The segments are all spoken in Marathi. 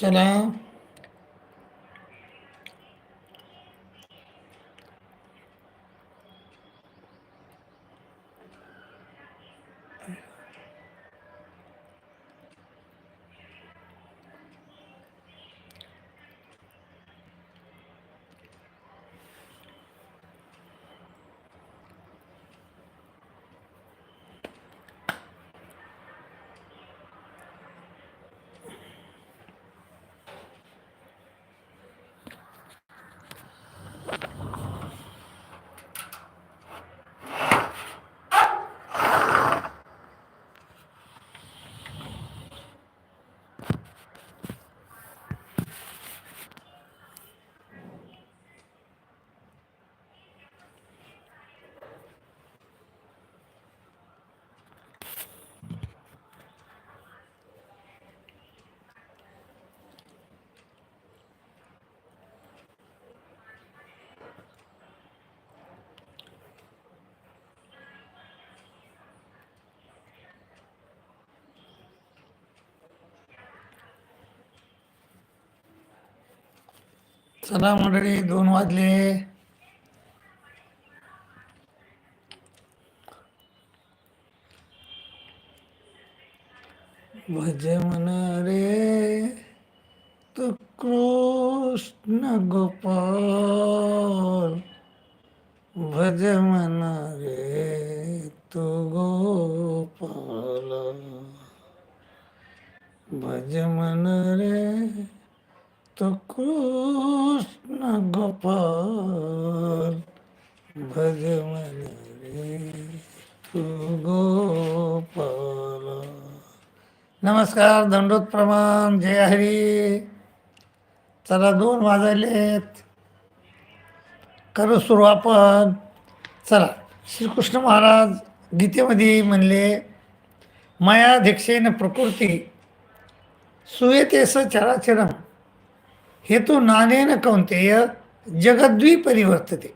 चला चला मंडळी दोन वाजले. नमस्कार दंडोत प्रमाण जय हरी. चला दोन वाजायलेत. करू सुरू आपण. चला श्रीकृष्ण महाराज गीतेमध्ये म्हणले मायाध्यक्षेन प्रकृती सुयतेस चराचरम. हेतू नानेन कौंतेय जगद्वी परिवर्तते.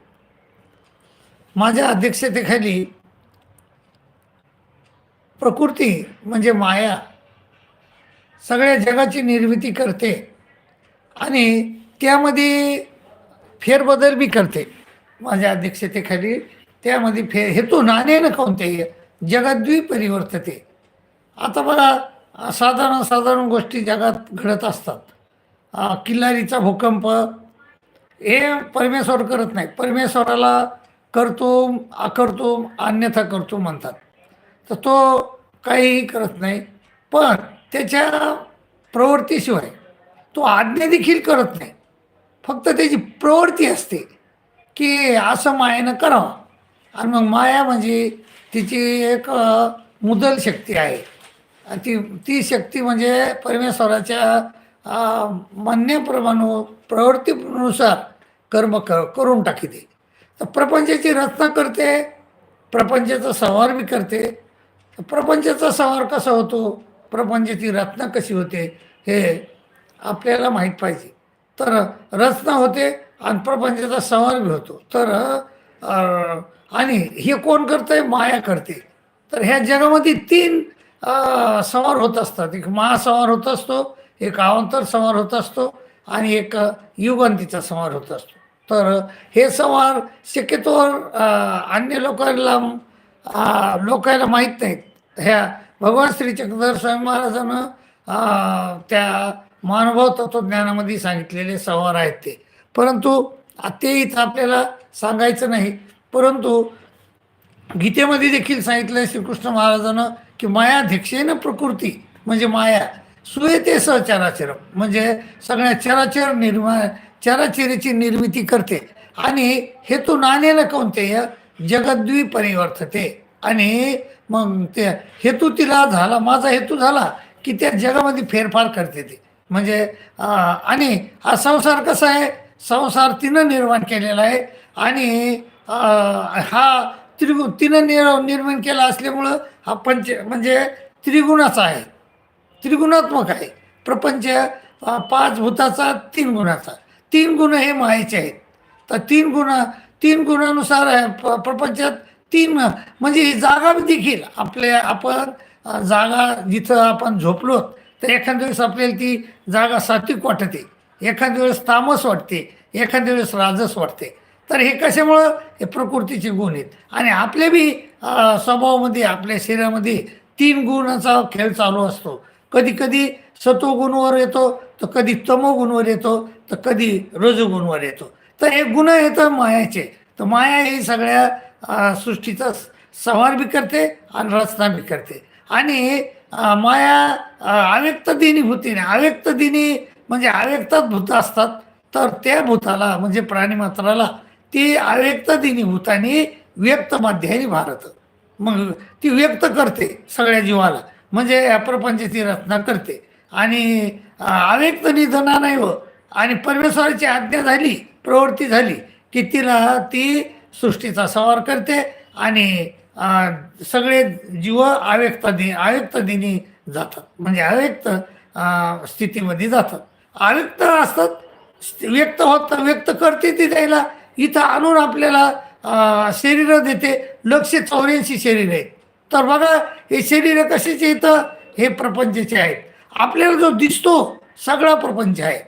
माझ्या अध्यक्षतेखाली प्रकृती म्हणजे माया सगळ्या जगाची निर्मिती करते आणि त्यामध्ये फेरबदल बी करते. माझ्या अध्यक्षतेखाली त्यामध्ये फे हेतू नाण्यानं कोणते जगाद्वी परिवर्तते. आता बघा साधारण साधारण गोष्टी जगात घडत असतात. किल्लारीचा भूकंप हे परमेश्वर करत नाही. परमेश्वराला करतो अकरतो अन्यथा करतो म्हणतात. तर तो काहीही करत नाही. पण त्याच्या प्रवृत्तीशिवाय तो आज्ञा देखील करत नाही. फक्त त्याची प्रवृत्ती असते की असं मायानं करावं. आणि मग माया म्हणजे तिची एक मुदल शक्ती आहे. आणि ती ती शक्ती म्हणजे परमेश्वराच्या मान्यप्रमाणू प्रवृत्तीनुसार कर्म कर करून टाकीते. तर प्रपंचाची रचना करते प्रपंचाचा संहार बी करते. प्रपंचाचा संहार कसा होतो? प्रपंचाची रचना कशी होते हे आपल्याला माहीत पाहिजे. तर रचना होते आणि प्रपंचाचा संहार बी होतो. तर आणि हे कोण करतंय? माया करते. तर ह्या जगामध्ये तीन संवार होत असतात. एक महासंवार होत असतो एक अवांतर संवार होत असतो आणि एक अ, युगांतीचा संवार होत असतो. तर हे संवार शक्यतोवर अन्य लोकांना लोकांना माहीत नाहीत. ह्या भगवान श्री चक्रधर स्वामी महाराजानं त्या मानभाव तत्वज्ञानामध्ये सांगितलेले संवार आहेत ते. परंतु ते इथं आपल्याला सांगायचं नाही. परंतु गीतेमध्ये देखील सांगितलं श्रीकृष्ण महाराजानं की मायाध्यक्षेनं प्रकृती म्हणजे माया सुयते चराचर म्हणजे सगळ्या चराचर निर्मा चराचरीची निर्मिती करते. आणि हेतू नाणेनं कोणते जगद्वी परिवर्तते आणि मग ते हेतू तिला झाला माझा हेतू झाला की त्या जगामध्ये फेरफार करते ते. म्हणजे आणि हा संसार कसा आहे? संसार तिनं निर्माण केलेला आहे आणि हा त्रिगु तिनं निर निर्माण केला असल्यामुळं हा पंच म्हणजे त्रिगुणाचा आहे. त्रिगुणात्मक आहे. प्रपंच पाच भूताचा तीन गुणाचा. तीन गुण हे मायेचे आहेत. तर तीन गुण तीन गुणानुसार प प्रपंचात तीन म्हणजे ही जागा देखील आपल्या आपण जागा जिथं आपण झोपलो तर एखाद्या वेळेस आपल्याला ती जागा सात्विक वाटते. एखाद्या वेळेस तामस वाटते एखाद्या वेळेस राजस वाटते. तर हे कशामुळं? हे प्रकृतीचे गुण आहेत. आणि आपले बी स्वभावामध्ये आपल्या शरीरामध्ये तीन गुणाचा खेळ चालू असतो. कधी कधी सत्वगुणवर येतो तर कधी तमोगुणवर येतो तर कधी रजोगुणवर येतो. तर हे गुण येतं मायाचे. तर माया ही सगळ्या सृष्टीचा संहार बी करते आणि रचना बी करते आणि माया अव्यक्त दिनी भूतीने अव्यक्त दिनी म्हणजे अव्यक्तात भूत असतात तर त्या भूताला म्हणजे प्राणीमात्राला ती अव्यक्त दिनी भूतानी व्यक्त माध्याने भारत मग ती व्यक्त करते सगळ्या जीवाला म्हणजे या प्रपंचाची रचना करते आणि अव्यक्त निधना नाही व आणि परमेश्वराची आज्ञा झाली प्रवृत्ती झाली की तिला ती सृष्टीचा संवार करते आणि सगळे जीव अव्यक्त दि अव्यक्त दिनी जातात. म्हणजे अव्यक्त स्थितीमध्ये जातात. अव्यक्त असतात व्यक्त होत व्यक्त करते ती त्याला. इथं आणून आपल्याला शरीर शरीरं देते. लक्ष चौऱ्याऐंशी शरीर आहेत. तर बघा हे शरीर कशाचे इथं? हे प्रपंचचे आहेत. आपल्याला जो दिसतो सगळा प्रपंच आहे.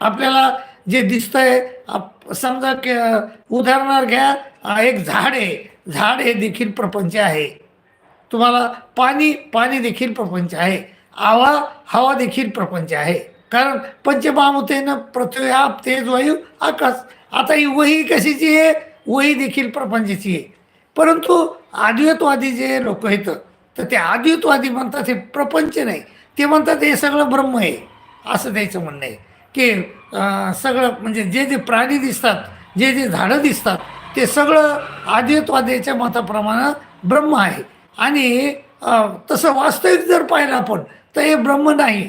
आपल्याला जे दिसतंय आप समजा की उदाहरणार्थ घ्या एक झाड आहे. झाड हे देखील प्रपंच आहे. तुम्हाला पाणी पाणी देखील प्रपंच आहे. हवा हवा देखील प्रपंच आहे. कारण पंचमहाभूतेनं पृथ्वी आप तेज वायू आकाश. आता ही वही कशाची आहे? वही देखील प्रपंचाची आहे. परंतु अद्वैतवादी जे लोक आहेत तर ते अद्वैतवादी म्हणतात हे प्रपंच नाही. ते म्हणतात हे सगळं ब्रह्म आहे. असं त्याचं म्हणणं आहे. की सगळं म्हणजे जे जे प्राणी दिसतात जे जे झाडं दिसतात ते सगळं अद्वैतवाद्याच्या मताप्रमाणे ब्रह्म आहे. आणि तसं वास्तविक जर पाहिलं आपण तर हे ब्रह्म नाही.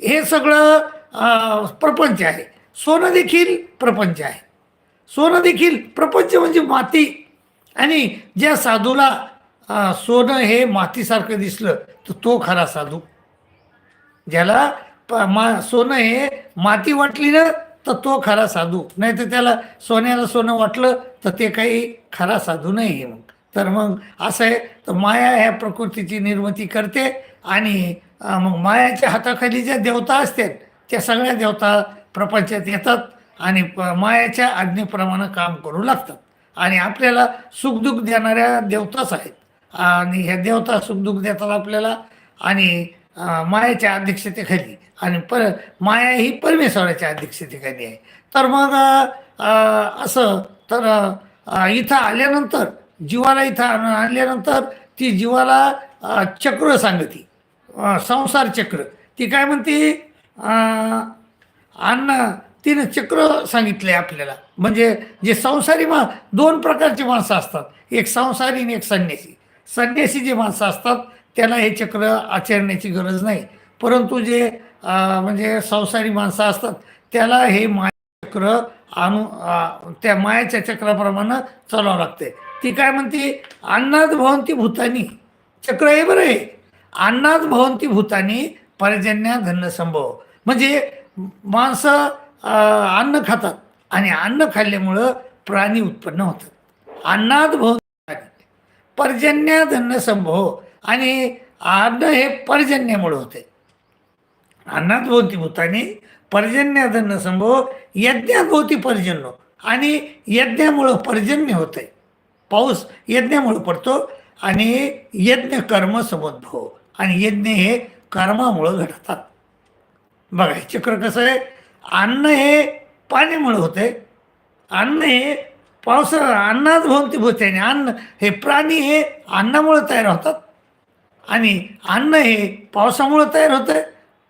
हे सगळं प्रपंच आहे. सोनं देखील प्रपंच आहे. सोनं देखील प्रपंच म्हणजे माती. आणि ज्या साधूला सोनं हे मातीसारखं दिसलं तर तो खरा साधू. ज्याला मा सोनं हे माती वाटली ना तर तो खरा साधू. नाही तर त्याला सोन्याला सोनं वाटलं तर ते काही खरा साधू नाही आहे मग. तर मग असं आहे तर माया ह्या प्रकृतीची निर्मिती करते आणि मग मायाच्या हाताखाली ज्या देवता असतात त्या सगळ्या देवता प्रपंचात येतात आणि प मायाच्या आज्ञेप्रमाणे काम करू लागतात. आणि आपल्याला सुखदुःख देणाऱ्या देवताच आहेत. आणि ह्या देवता सुखदुःख देतात आपल्याला आणि मायाच्या अध्यक्षतेखाली. आणि पर माया ही परमेश्वराच्या अध्यक्ष ठिकाणी आहे. तर मग असं तर इथं आल्यानंतर जीवाला इथं आण- आणल्यानंतर ती जीवाला चक्र सांगती. संसार चक्र. ती काय म्हणते? अन्न तिनं चक्र सांगितले आपल्याला. म्हणजे जे संसारी मा दोन प्रकारची माणसं असतात. एक संसारी आणि एक संन्यासी. संन्यासी जे माणसं असतात त्याला हे चक्र आचरण्याची गरज नाही. परंतु जे म्हणजे संसारी माणसं असतात त्याला हे मायाचक्र आणू त्या मायाच्या चक्राप्रमाणे चालावं लागते. ती काय म्हणते अन्नात भवंती भूतानी. चक्र आहे बरं आहे अन्नात भवंती भूतानी पर्जन्य धन्य संभव. म्हणजे माणसं अन्न खातात आणि अन्न खाल्ल्यामुळं प्राणी उत्पन्न होतात. अन्नात भवंती पर्जन्य धन्य संभव. आणि अन्न हे पर्जन्यामुळे होते. अन्नात भोवती भूताने पर्जन्य संभव यज्ञाभोवती पर्जन्य. आणि यज्ञामुळं पर्जन्य होते पाऊस यज्ञामुळं पडतो आणि यज्ञ कर्म समुद्भव आणि यज्ञ हे कर्मामुळं घडतात. बघा हे चक्र कसं आहे? अन्न हे पाण्यामुळे होते अन्न हे पावसा अन्नात भोवती भोवते आणि अन्न हे प्राणी हे अन्नामुळं तयार होतात. आणि अन्न हे पावसामुळं तयार होतं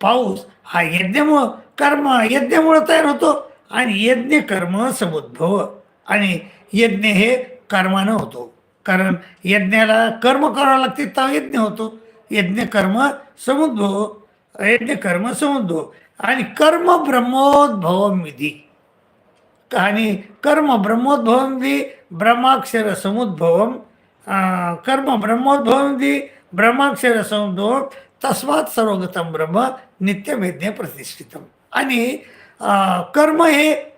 पाऊस हा यज्ञमुळं कर्म यज्ञामुळं तयार होतो आणि यज्ञ कर्म समुद्भव. आणि यज्ञ हे कर्मानं होतो. कारण यज्ञाला कर्म करावं लागते तेव्हा यज्ञ होतो. यज्ञ कर्म समुद्भव. यज्ञ कर्म समुद्भव. आणि कर्म ब्रह्मोद्भव विधी आणि कर्म ब्रह्मोद्भवं वि ब्रह्माक्षर समुद्भवम. कर्म ब्रह्मोद्भवं वि ब्रह्माक्षर समुद्भव तस्मात सर्वगतम ब्रह्म नित्यमेज्ञ प्रतिष्ठितम. आणि कर्म हे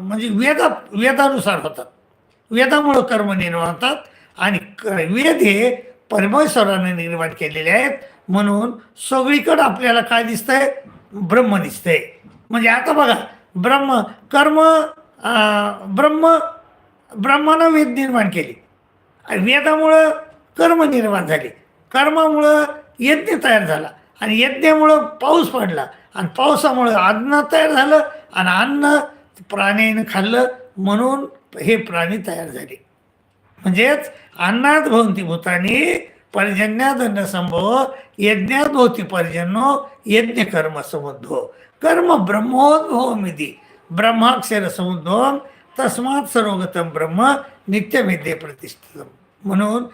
म्हणजे वेदा वेदानुसार होतात. वेदामुळं कर्म निर्माण होतात आणि क- वेद हे परमेश्वराने निर्माण केलेले आहेत. म्हणून सगळीकडं आपल्याला काय दिसतंय? ब्रह्म दिसतंय. म्हणजे आता बघा ब्रह्म कर्म ब्रह्म ब्रह्मानं वेद निर्माण केले. वेदामुळं कर्म निर्माण झाले. कर्मामुळं यज्ञ तयार झाला. आणि यज्ञामुळं पाऊस पडला. आणि पावसामुळं अन्न तयार झालं आणि अन्न प्राण्यानं खाल्लं म्हणून हे प्राणी तयार झाले. म्हणजेच अन्नात भवती भूतानी पर्जन्यादंड संभव यज्ञात भोवती पर्जन्यो यज्ञ कर्म समुद्भव कर्म ब्रह्मोद्भव मिधी ब्रह्माक्षर समुद्भवम तस्मात सर्वगतम ब्रह्म नित्यविद्ये प्रतिष्ठित म्हणून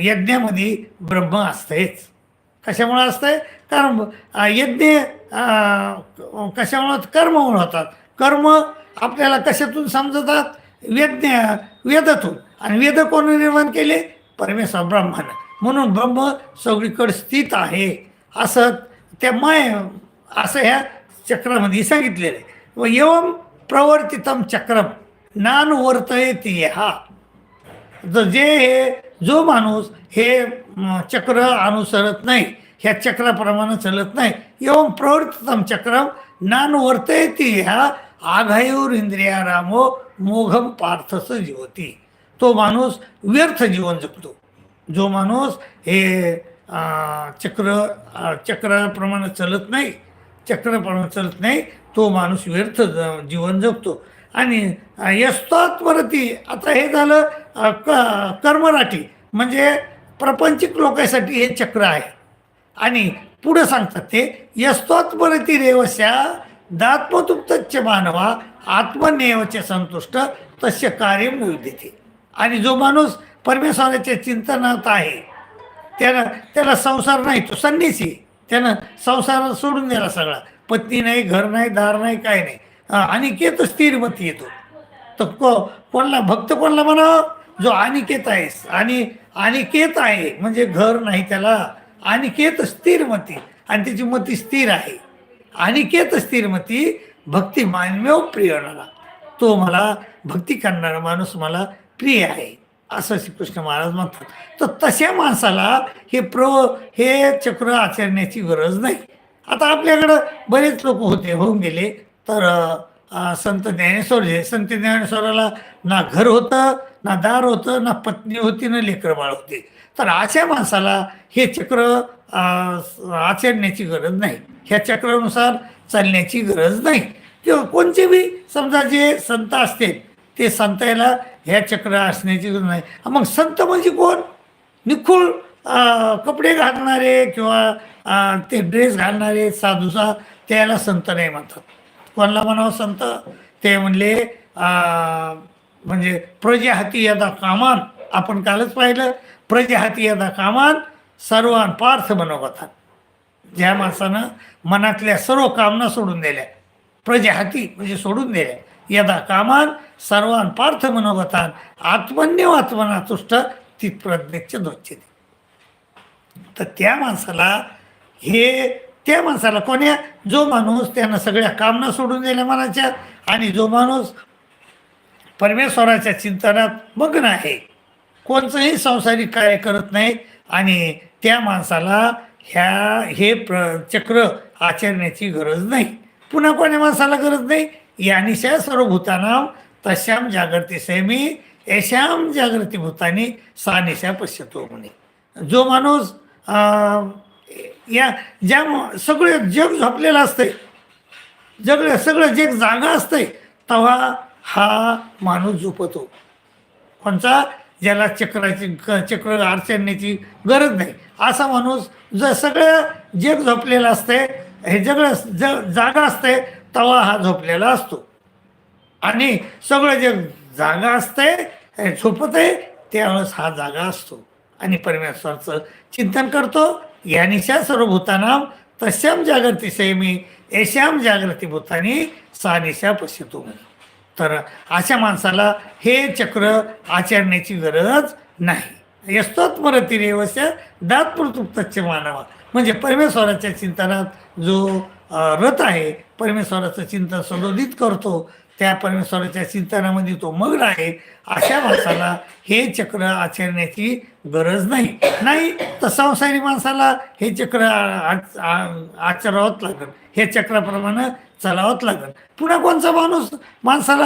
यज्ञामध्ये ब्रह्म असतेच. कशामुळं असतंय? कारण यज्ञ अं, कर्म कर्मामुळे होतात? कर्म आपल्याला कशातून समजतात? वेज्ञ वेदातून. आणि वेद कोण निर्माण केले? परमेश्वर ब्रह्मानं. म्हणून ब्रह्म सगळीकडे स्थित आहे. असं त्या माय असं ह्या चक्रामध्ये सांगितलेलं आहे. व एवम प्रवर्तितम चक्रम नानुवर्तयती हा ज- जे हे जो माणूस हे चक्र अनुसरत नाही ह्या चक्राप्रमाणे चालत नाही एवं प्रवर्तितम चक्रम नानुवर्तयती ह्या आघायूर इंद्रिया रामो मोघम पार्थस जीवती. तो माणूस व्यर्थ जीवन जगतो जो माणूस हे चक्र चक्राप्रमाणे चालत नाही चक्राप्रमाणे चालत नाही तो माणूस व्यर्थ ज- जीवन जगतो आणि यस्तात्वरती आता हे झालं क कर्मराठी म्हणजे प्रपंचिक लोकांसाठी हे चक्र आहे. आणि पुढं सांगतात ते यस्तोत्परती रेवस्या दात्मतुप्तच्च मानवा आत्मनेवचे संतुष्ट तस्य कार्य देते आणि जो माणूस परमेश्वराच्या चिंतनात आहे त्यानं त्याला संसार नाही तो संन्यासी. त्यानं संसार सोडून दिला सगळा. पत्नी नाही घर नाही दार नाही काय नाही. आणि अनिकेत स्थिरमती येतो. तर को कोणला भक्त कोणला म्हणावं? जो अनिकेत आहेस आणि अनिकेत आहे म्हणजे घर नाही त्याला अनिकेत स्थिरमती आणि त्याची मती स्थिर आहे. अनिकेत स्थिरमती भक्ती मानमेव प्रिय तो मला भक्ती करणारा माणूस मला प्रिय आहे असं श्रीकृष्ण महाराज म्हणतात. तर तशा माणसाला हे प्र हे चक्र आचरण्याची गरज नाही. आता आपल्याकडं बरेच लोक होते होऊन गेले तर संत ज्ञानेश्वर जे संत ज्ञानेश्वराला ना घर होतं ना दार होतं ना पत्नी होती ना लेकरबाळ होते. तर अशा माणसाला हे चक्र आचरण्याची गरज नाही. ह्या चक्रानुसार चालण्याची गरज नाही. किंवा कोणते बी समजा जे संत असतील ते संतायला ह्या चक्र असण्याची गरज नाही. मग संत म्हणजे कोण? निखुळ कपडे घालणारे किंवा ते ड्रेस घालणारे साधूसा त्याला संत नाही म्हणतात. कोणाला म्हणावं संत? ते म्हणले म्हणजे म्हणजे प्रजाहाती यदा कामान आपण कालच पाहिलं प्रजाहाती यदा कामान सर्वान पार्थ बनवतात ज्या माणसानं मनातल्या सर्व कामना सोडून दिल्या प्रजाहाती म्हणजे सोडून दिल्या यदा कामान सर्वान पार्थ मनोगतान आत्मन्य आत्मना तुष्ट ती प्रज्ञेच्या ध्वच्छते तर त्या माणसाला हे त्या माणसाला कोण्या जो माणूस त्यानं सगळ्या कामना सोडून दिल्या मनाच्या आणि जो माणूस परमेश्वराच्या चिंतनात मग्न आहे कोणचंही सांसारिक कार्य करत नाही आणि त्या माणसाला ह्या हे प्र चक्र आचरण्याची गरज नाही. पुन्हा कोण्या माणसाला गरज नाही? यानिशा सर्व भूतानाम तशाम जागृती सेमी यशाम जागृती भूतानी सानिशा पश्यतो म्हणे जो माणूस अं, या ज्या सगळं जग झोपलेलं असतंय. जग सगळं जग जागा असतंय तेव्हा हा माणूस झोपतो. कोणचा ज्याला चक्राची क- चक्र अडचणण्याची गरज नाही. असा माणूस जर सगळं जग झोपलेलं असते हे जगळं ज जागा असते तवा हा झोपलेला असतो. आणि सगळं जग जागा असते झोपत आहे त्यावेळेस हा जागा असतो. आणि परमेश्वरचं चिंतन करतो यानिशा सर्व भूतानाम तस्याम जागृती सेमी येश्याम जागृती भूतानी सानिशा पश्यतो. तर अशा माणसाला हे चक्र आचरण्याची गरज नाही. यस्तोत्मरती रेवस्य दातपुरतुप्तच्च मानावा. म्हणजे परमेश्वराच्या चिंतनात जो रथ आहे परमेश्वराचं चिंतन सदोदित करतो त्या परमेश्वराच्या चिंतनामध्ये तो मग्न आहे. अशा माणसाला हे चक्र आचरण्याची गरज नाही. नाही तर संसारी माणसाला हे चक्र आचरावंच लागेल. हे चक्राप्रमाणे चालावंच लागेल. पुन्हा कोणचा माणूस माणसाला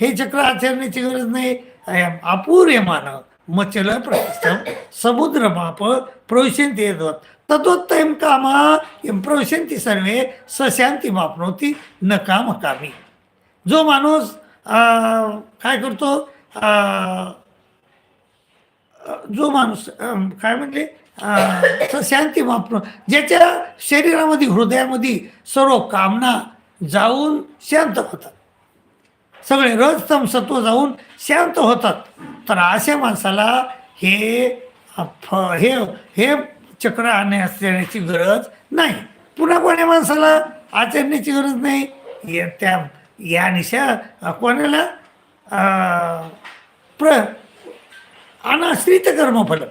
हे चक्र आचरण्याची गरज नाही? अयं अपूर्य मानव मचल प्रतिष्ठम समुद्र माप प्रविशंती येतात. तद्वत्तयम कामा एम प्रविशंती सर्वे सशांती मापनोती न काम कामी जो माणूस काय करतो जो माणूस काय म्हणले शांती मापन ज्याच्या शरीरामध्ये हृदयामध्ये सर्व कामना जाऊन शांत होतात. सगळे रजतम सत्व जाऊन शांत होतात. तर अशा माणसाला हे फ हे हे चक्र आणण्यास देण्याची गरज नाही. पुन्हा कोण्या माणसाला आचरण्याची गरज नाही. त्या या निशा कोणाला अं, प्र अनाश्रित कर्मफल.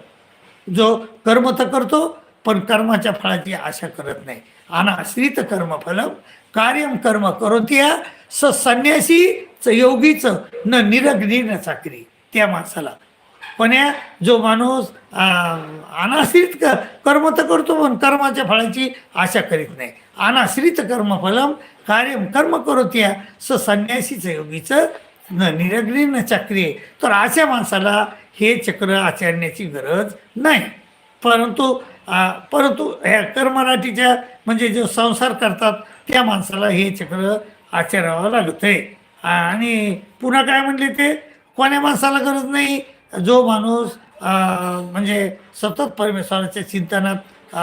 जो कर्म तर करतो पण कर्माच्या फळाची आशा करत नाही. अनाश्रित कर्मफल कार्यम कर्म करोत्या स संन्यासी च योगीच न निरग्नी न चाकरी. त्या माणसाला. पण या जो माणूस अं, अनाश्रित कर्म तर करतो पण कर्माच्या फळाची आशा करीत नाही. अनाश्रित कर्मफलम कार्यम कर्म करोत्या स संन्यासीचं योगीचं न निरग्नी न चक्रिय। तर अशा माणसाला हे चक्र आचरण्याची गरज नाही. परंतु परंतु ह्या कर्मराठीच्या म्हणजे जो संसार करतात त्या माणसाला हे चक्र आचरावं लागतं आहे आणि पुन्हा काय म्हणले ते? कोण्या माणसाला गरज नाही? जो माणूस म्हणजे सतत परमेश्वराच्या चिंतनात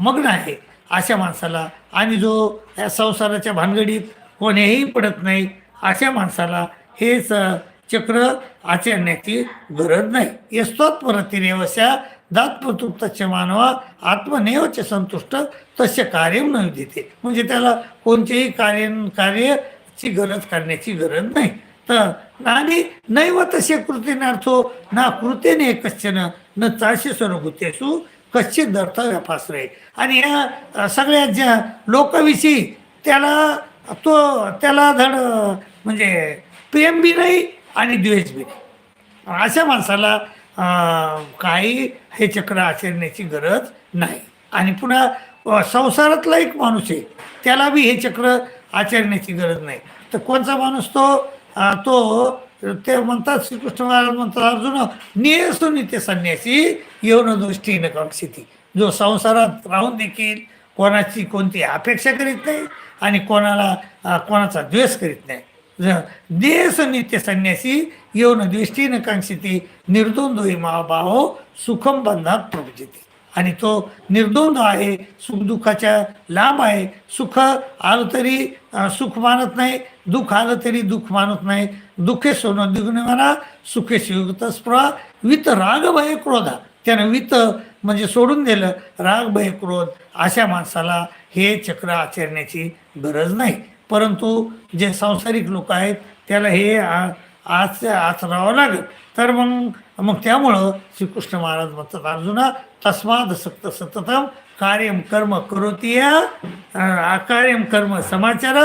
मग्न आहे अशा माणसाला आणि जो या संसाराच्या भानगडीत कोणीही पडत नाही अशा माणसाला हेच चक्र आचरण्याची गरज नाही. यस्तोत परतिरेवशा दात्पतुक्तच मानवा आत्मनेवचे संतुष्ट तस्य कार्य न देते म्हणजे त्याला कोणतेही कार्य कार्याची गरज करण्याची गरज नाही. तर आणि नैव तसे कृतीनार्थो ना कृतेने कश्चन न चारशे स्वरूभूतेसु कश्चित अर्थ व्यापाश्रय आणि या सगळ्या ज्या लोकविषयी त्याला तो त्याला धड म्हणजे प्रेम बी नाही आणि द्वेष बी नाही. अशा माणसाला काही हे चक्र आचरण्याची गरज नाही. आणि पुन्हा संसारातला एक माणूस आहे त्याला बी हे चक्र आचरण्याची गरज नाही. तर कोणचा माणूस तो? तो ते म्हणतात श्रीकृष्ण महाराज म्हणतात अर्जुन नियसो नित्य संन्यासी येऊन दृष्टी न जो संसारात राहून देखील कोणाची कोणती अपेक्षा करीत नाही आणि कोणाला कोणाचा द्वेष करीत नाही. देश नित्य संन्यासी येऊन दृष्टीनं कांक्षिती निर्द्वंद्व मा सुखम बंधात प्रभजिती. आणि तो निर्दोंद आहे सुखदुःखाच्या लांब आहे. सुख आलं तरी सुख मानत नाही दुःख आलं तरी दुःख मानत नाही. दुःखे सोनं द्विगुणे म्हणा सुखे शिवत स्पृहा वित राग भय क्रोधा. त्यानं वित म्हणजे सोडून दिलं राग भय क्रोध. अशा माणसाला हे चक्र आचरण्याची गरज नाही. परंतु जे सांसारिक लोक आहेत त्याला हे आ- आज आचरावं लागेल. तर मग मग त्यामुळं श्रीकृष्ण महाराज म्हणतात अर्जुना तस्माद सक्त सततम कार्यम कर्म करोतिया अकार्यम कर्म समाचार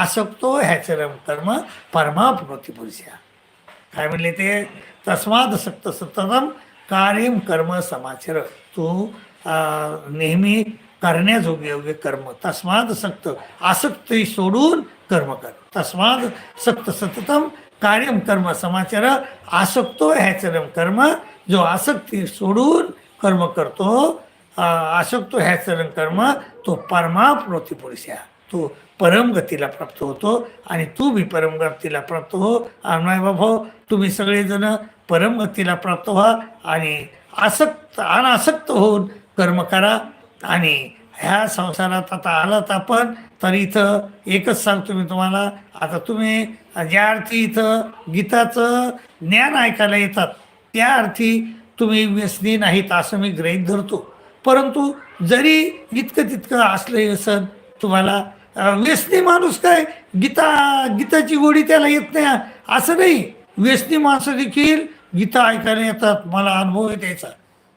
आसक्तो ह्याचरम कर्म परमा प्रतिपुरुष्या. काय म्हणले ते? तस्माद सक्त सततम कार्यम कर्म समाचार तू नेहमी करण्याजोगे योग्य कर्म. तस्माद सक्त आसक्ती सोडून कर्म कर. तस्माद सक्त सततम कार्यम कर्म समाचार आसक्तो ह्याचरम कर्म. जो आसक्ती सोडून कर्म करतो आसक्तो ह्याचरम कर्म तो परमाप्नोती पुरुषया तो परमगतीला प्राप्त होतो आणि तू बी परमगतीला प्राप्त हो. आणि बाबा तुम्ही सगळेजण परमगतीला प्राप्त व्हा आणि आसक्त अनासक्त होऊन कर्म करा. आणि ह्या संसारात आता आलात आपण तर इथं एकच सांगतो मी तुम्हाला. आता तुम्ही ज्या अर्थी इथं गीताचं ज्ञान ऐकायला येतात त्या अर्थी तुम्ही व्यसनी नाहीत असं मी गृहीत धरतो. परंतु जरी इतकं तितकं असलं व्यसन तुम्हाला व्यसनी माणूस काय गीता गीताची गोडी त्याला येत नाही असं नाही. व्यसनी माणसं देखील गीता ऐकायला येतात मला अनुभव आहे त्याचा.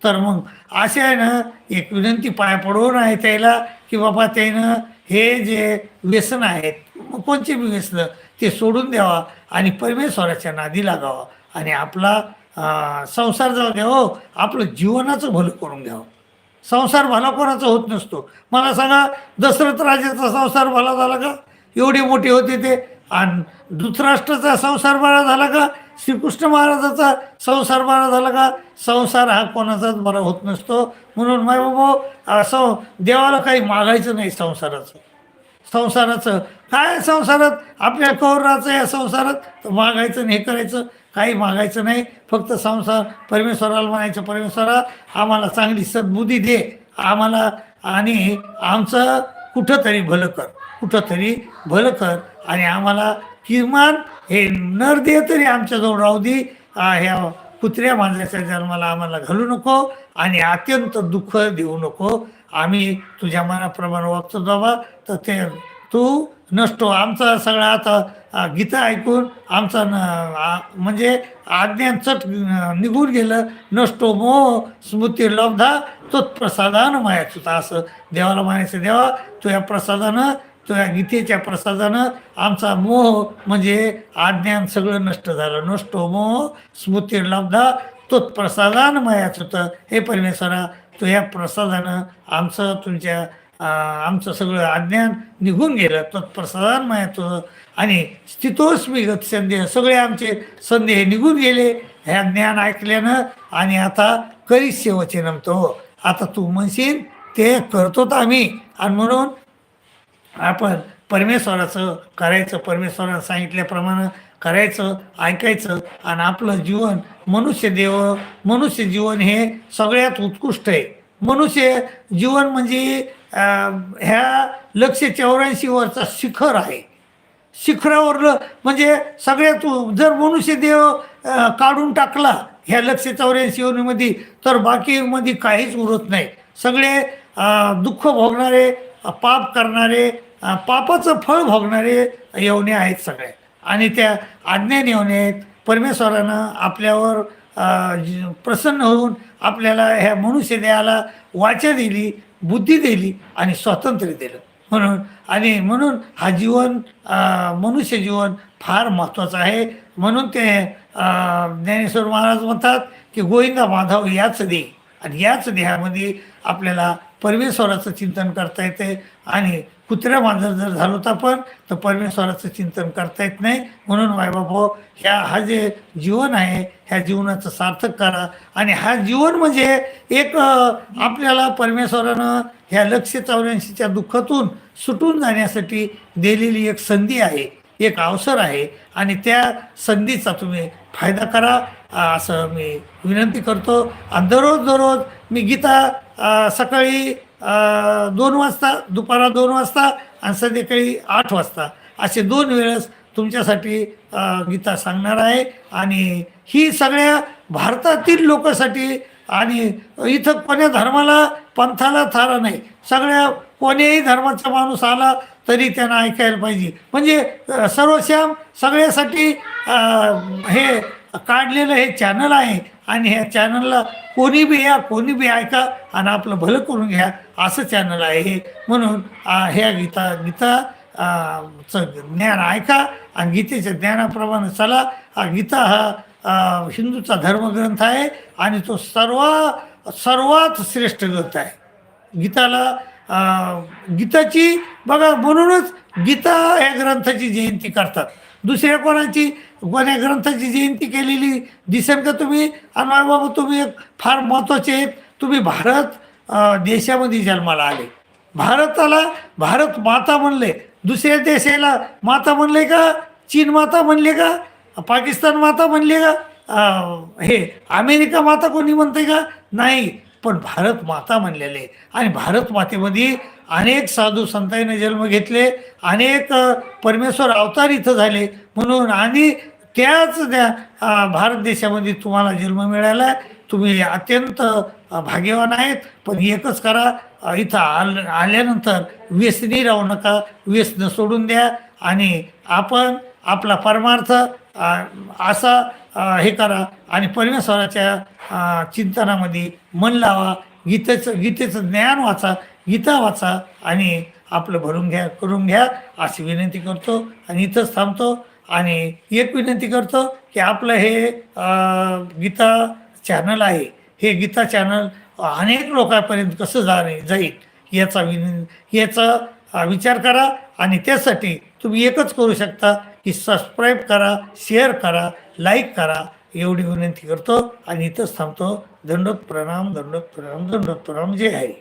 तर मग असे आहे ना एक विनंती पाया पडून आहे त्याला की बाबा त्यानं हे जे व्यसन आहेत मग कोणचे बी व्यसनं ते सोडून द्यावा आणि परमेश्वराच्या नादी लागावा आणि आपला संसार संसार जाऊ हो आपलं जीवनाचं भलं करून घ्यावं. संसार भला कोणाचा होत नसतो. मला सांगा दशरथ राजाचा संसार भला झाला का? एवढे मोठे होते ते. आणि धृतराष्ट्राचा संसार भरा झाला का? श्रीकृष्ण महाराजाचा संसार बरा झाला का? संसार हा कोणाचाच बरा होत नसतो. म्हणून माय बाबा असं देवाला काही मागायचं नाही संसाराचं. संसाराचं काय संसारात? आपल्या कौराचं या संसारात मागायचं नाही हे करायचं. काही मागायचं नाही. फक्त संसार परमेश्वराला म्हणायचं परमेश्वरा आम्हाला चांगली सद्बुद्धी दे. आम्हाला आणि आमचं कुठंतरी भलं कर. कुठंतरी भलं कर आणि आम्हाला किमान हे नर दे तरी आमच्याजवळ राहू दे. ह्या कुत्र्या मांजऱ्याच्या जन्माला आम्हाला घालू नको आणि अत्यंत दुःख देऊ नको. आम्ही तुझ्या मनाप्रमाणे वागतो बाबा. तर ते तू नसतो हो. आमचा सगळा आता गीता ऐकून आमचा न म्हणजे आज्ञान चट निघून गेलं. नसतो हो मो स्मृती लब्धा तोच प्रसादानं मायाचुता असं. देवाला मानायचं देवा तुझ्या प्रसादानं तुझ्या गीतेच्या प्रसादानं आमचा मोह म्हणजे आज्ञान सगळं नष्ट झालं. नष्टो मोह स्मृती लब्धा तोच प्रसादान मयाच होतं हे परमेश्वरा तुझ्या प्रसादानं आमचं तुमच्या आमचं सगळं अज्ञान निघून गेलं तत्प्रसादान मायात होतं आणि स्थितोस्मी गत संदेह सगळे आमचे संदेह निघून गेले ह्या ज्ञान ऐकल्यानं आणि आता करी सेवचे नमतो आता तू म्हणशील ते करतोत आम्ही. आणि म्हणून आपण परमेश्वराचं करायचं परमेश्वरानं सांगितल्याप्रमाणे करायचं ऐकायचं आणि आपलं जीवन मनुष्य देव मनुष्य जीवन हे सगळ्यात उत्कृष्ट आहे. मनुष्य जीवन म्हणजे ह्या लक्ष चौऱ्याऐंशी वरचा शिखर आहे. शिखरावर म्हणजे सगळ्यात जर मनुष्य देव काढून टाकला ह्या लक्ष चौऱ्याऐंशी वरमध्ये तर बाकीमध्ये काहीच उरत नाही. सगळे दुःख भोगणारे पाप करणारे पापाचं फळ भोगणारे येवणे आहेत सगळे. आणि त्या आज्ञान येवणे परमेश्वरानं आपल्यावर प्रसन्न होऊन आपल्याला ह्या मनुष्य देहाला वाचा दिली बुद्धी दिली आणि स्वातंत्र्य दिलं. म्हणून आणि म्हणून हा जीवन मनुष्य जीवन फार महत्त्वाचं आहे. म्हणून ते ज्ञानेश्वर महाराज म्हणतात की गोविंदा माधव याच देह आणि याच देहामध्ये आपल्याला परमेश्वराचं चिंतन करता येते आणि कुत्र्या मांजर जर झालो तर आपण तर परमेश्वराचं चिंतन करता येत नाही. म्हणून मायबापो ह्या हा जे जीवन आहे ह्या जीवनाचं सार्थक करा. आणि हा जीवन म्हणजे एक आपल्याला परमेश्वरानं ह्या लक्ष्य चौऱ्याऐंशीच्या दुःखातून सुटून जाण्यासाठी दिलेली एक संधी आहे एक अवसर आहे. आणि त्या संधीचा तुम्ही फायदा करा. असं मी विनंती करतो. आणि दररोज दररोज मी गीता सकाळी दोन वाजता दुपारा दोन वाजता आणि संध्याकाळी आठ वाजता. असे दोन वेळेस तुमच्यासाठी गीता सांगणार आहे. आणि ही सगळ्या भारतातील लोकांसाठी आणि इथं कोण्या धर्माला पंथाला थारा नाही. सगळ्या कोणीही धर्माचा माणूस आला तरी त्यांना ऐकायला पाहिजे. म्हणजे सर्वश्याम सगळ्यासाठी हे काढलेलं हे चॅनल आहे. आणि ह्या चॅनलला कोणी बी या कोणी बी ऐका आणि आपलं भलं करून घ्या असं चॅनल आहे. हे म्हणून ह्या गीता गीता चं ज्ञान ऐका आणि गीतेच्या ज्ञानाप्रमाणे चला. हा गीता हा हिंदूचा धर्मग्रंथ आहे आणि तो सर्व सर्वात श्रेष्ठ ग्रंथ आहे. गीताला गीताची बघा म्हणूनच गीता या ग्रंथाची जयंती करतात. दुसऱ्या कोणाची कोण्या ग्रंथाची जयंती केलेली दिसेल का तुम्ही? आणि बाबा तुम्ही एक फार महत्त्वाचे आहेत. तुम्ही भारत देशामध्ये जन्माला आले. भारताला भारत माता म्हणले. दुसऱ्या देशाला माता म्हणले का? चीन माता म्हणले का? पाकिस्तान माता म्हणले का? हे अमेरिका माता कोणी म्हणते का? नाही. पण भारत माता म्हणलेले. आणि भारत मातेमध्ये अनेक साधू संतांनी जन्म घेतले अनेक परमेश्वर अवतार इथं झाले. म्हणून आणि त्याच त्या भारत देशामध्ये तुम्हाला जन्म मिळाला. तुम्ही अत्यंत भाग्यवान आहेत. पण एकच करा इथं आल आल्यानंतर व्यसनी राहू नका. व्यसन सोडून द्या. आणि आपण आपला परमार्थ असा हे करा. आणि परमेश्वराच्या चिंतनामध्ये मन लावा. गीतेचं गीतेचं ज्ञान वाचा. गीता वाचा आणि आपलं भरून घ्या करून घ्या अशी विनंती करतो. आणि इथंच थांबतो आणि एक विनंती करतो की आपलं हे गीता चॅनल आहे. हे गीता चॅनल अनेक लोकांपर्यंत कसं जाणे जाईल याचा विन याचा विचार करा आणि त्यासाठी तुम्ही एकच करू शकता की सबस्क्राईब करा शेअर करा लाईक करा एवढी विनंती करतो. आणि इथंच थांबतो. दंडोत प्रणाम दंडोत प्रणाम दंडोत प्रणाम. जय हरी.